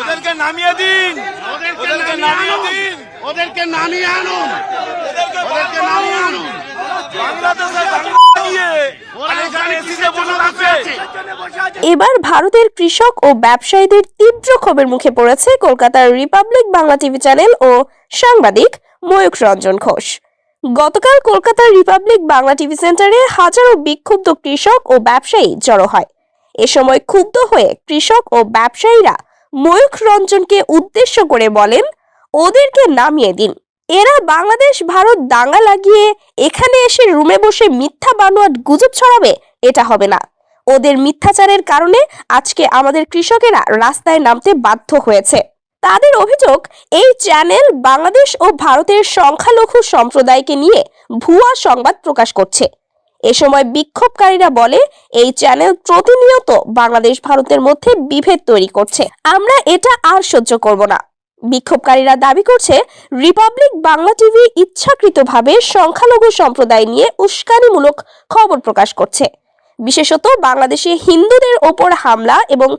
ওদেরকে নামিয়ে দিন। ওদেরকে নামিয়ে দিন। ওদেরকে নামিয়ে আনুন। ওদেরকে নামিয়ে আনুন। বাংলাদেশে এবার ভারতের কৃষক ও ব্যবসায়ীদের তীব্র ক্ষোভের মুখে পড়েছে কলকাতার রিপাবলিক বাংলা টিভি চ্যানেল ও সাংবাদিক ময়ূক রঞ্জন ঘোষ। গতকাল কলকাতার রিপাবলিক বাংলা টিভি সেন্টারে হাজারো বিক্ষুব্ধ কৃষক ও ব্যবসায়ী জড়ো হয়। এ সময় ক্ষুব্ধ হয়ে কৃষক ও ব্যবসায়ীরা ময়ূখ রঞ্জনকে উদ্দেশ্য করে বলেন, ওদেরকে নামিয়ে দিন। এরা বাংলাদেশ, ভারত, দাঙ্গা লাগিয়ে এখানে এসে রুমে বসে মিথ্যা বানোয়াট গুজব ছড়াবে, এটা হবে না। ওদের মিথ্যাচারের কারণে আজকে আমাদের কৃষকেরা রাস্তায় নামতে বাধ্য হয়েছে। তাদের অভিযোগ, এই চ্যানেল বাংলাদেশ ও ভারতের সংখ্যালঘু সম্প্রদায়কে নিয়ে ভুয়া সংবাদ প্রকাশ করছে। এ সময় বিক্ষোভকারীরা বলে, এই চ্যানেল প্রতিনিয়ত বাংলাদেশ ভারতের মধ্যে বিভেদ তৈরি করছে। আমরা এটা আর সহ্য করব না। বিক্ষোভকারীরা দাবি করছে রিপাবলিক বাংলা টিভি ইচ্ছাকৃতভাবে সংখ্যালঘু সম্প্রদায় নিয়ে উস্কানিমূলক খবর প্রকাশ করছে। বিশেষত বাংলাদেশে হিন্দুদের ওপর হামলা এবং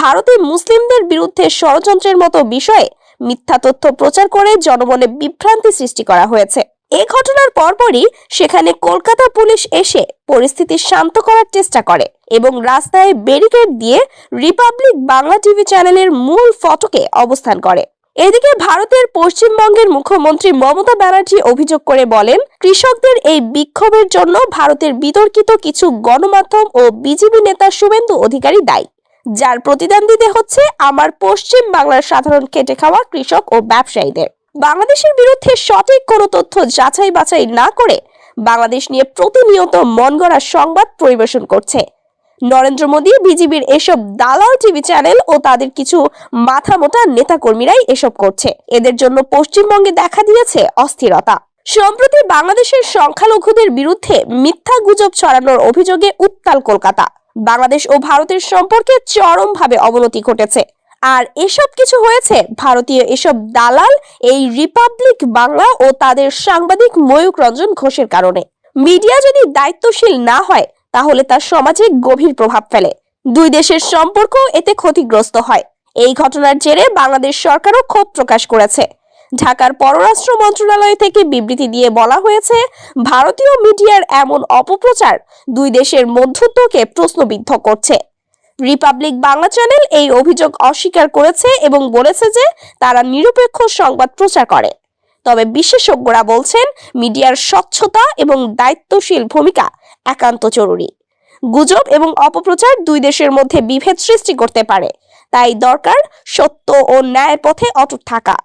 ভারতে মুসলিমদের বিরুদ্ধে ষড়যন্ত্রের মতো বিষয়ে মিথ্যা তথ্য প্রচার করে জনমনে বিভ্রান্তি সৃষ্টি করা হয়েছে। এ ঘটনার পরপরই সেখানে কলকাতা পুলিশ এসে পরিস্থিতি শান্ত করার চেষ্টা করে এবং রাস্তায় ব্যারিকেড দিয়ে রিপাবলিক বাংলা টিভি চ্যানেলের মূল ফটকে অবস্থান করে। এদিকে ভারতের পশ্চিমবঙ্গের মুখ্যমন্ত্রী মমতা ব্যানার্জি অভিযোগ করে বলেন, কৃষকদের এই বিক্ষোভের জন্য ভারতের বিতর্কিত কিছু গণমাধ্যম ও বিজেপি নেতা শুভেন্দু অধিকারী দায়ী, যার প্রতিদান দিতে হচ্ছে আমার পশ্চিম বাংলার সাধারণ খেটে খাওয়া কৃষক ও ব্যবসায়ীদের। বাংলাদেশের বিরুদ্ধে সঠিক কোনো তথ্য যাচাই বাছাই না করে বাংলাদেশ নিয়ে প্রতিনিয়ত মন গড়া সংবাদ পরিবেশন করছে। নরেন্দ্র মোদী বিজেপির এসব দালাল টিভি চ্যানেল ও তাদের কিছু মাথামোটা নেতাকর্মীরাই এসব করছে। এদের জন্য পশ্চিমবঙ্গে দেখা দিয়েছে অস্থিরতা। সম্প্রতি বাংলাদেশের সংখ্যালঘুদের বিরুদ্ধে মিথ্যা গুজব ছড়ানোর অভিযোগে উত্তাল কলকাতা। বাংলাদেশ ও ভারতের সম্পর্কে চরমভাবে অবনতি ঘটেছে। আর এসব কিছু হয়েছে, ভারতীয় এসব দালাল, এই রিপাবলিক বাংলা ও তাদের সাংবাদিক ময়ূক রঞ্জন ঘোষের কারণে। মিডিয়া যদি দায়িত্বশীল না হয়, তাহলে তার সমাজে গভীর প্রভাব ফেলে। দুই দেশের সম্পর্ক এতে ক্ষতিগ্রস্ত হয়। এই ঘটনার জেরে বাংলাদেশ সরকারও ক্ষোভ প্রকাশ করেছে। ঢাকার পররাষ্ট্র মন্ত্রণালয় থেকে বিবৃতি দিয়ে বলা হয়েছে, ভারতীয় মিডিয়ার এমন অপপ্রচার দুই দেশের মধ্যত্বকে প্রশ্নবিদ্ধ করছে। রিপাবলিক বাংলা চ্যানেল এই অভিযোগ অস্বীকার করেছে এবং বলেছে যে তারা নিরপেক্ষ সংবাদ প্রচার করে। তবে বিশেষজ্ঞরা বলছেন, মিডিয়ার স্বচ্ছতা এবং দায়িত্বশীল ভূমিকা একান্ত জরুরি। গুজব এবং অপপ্রচার দুই দেশের মধ্যে বিভেদ সৃষ্টি করতে পারে। তাই দরকার সত্য ও ন্যায় পথে অটুট থাকা।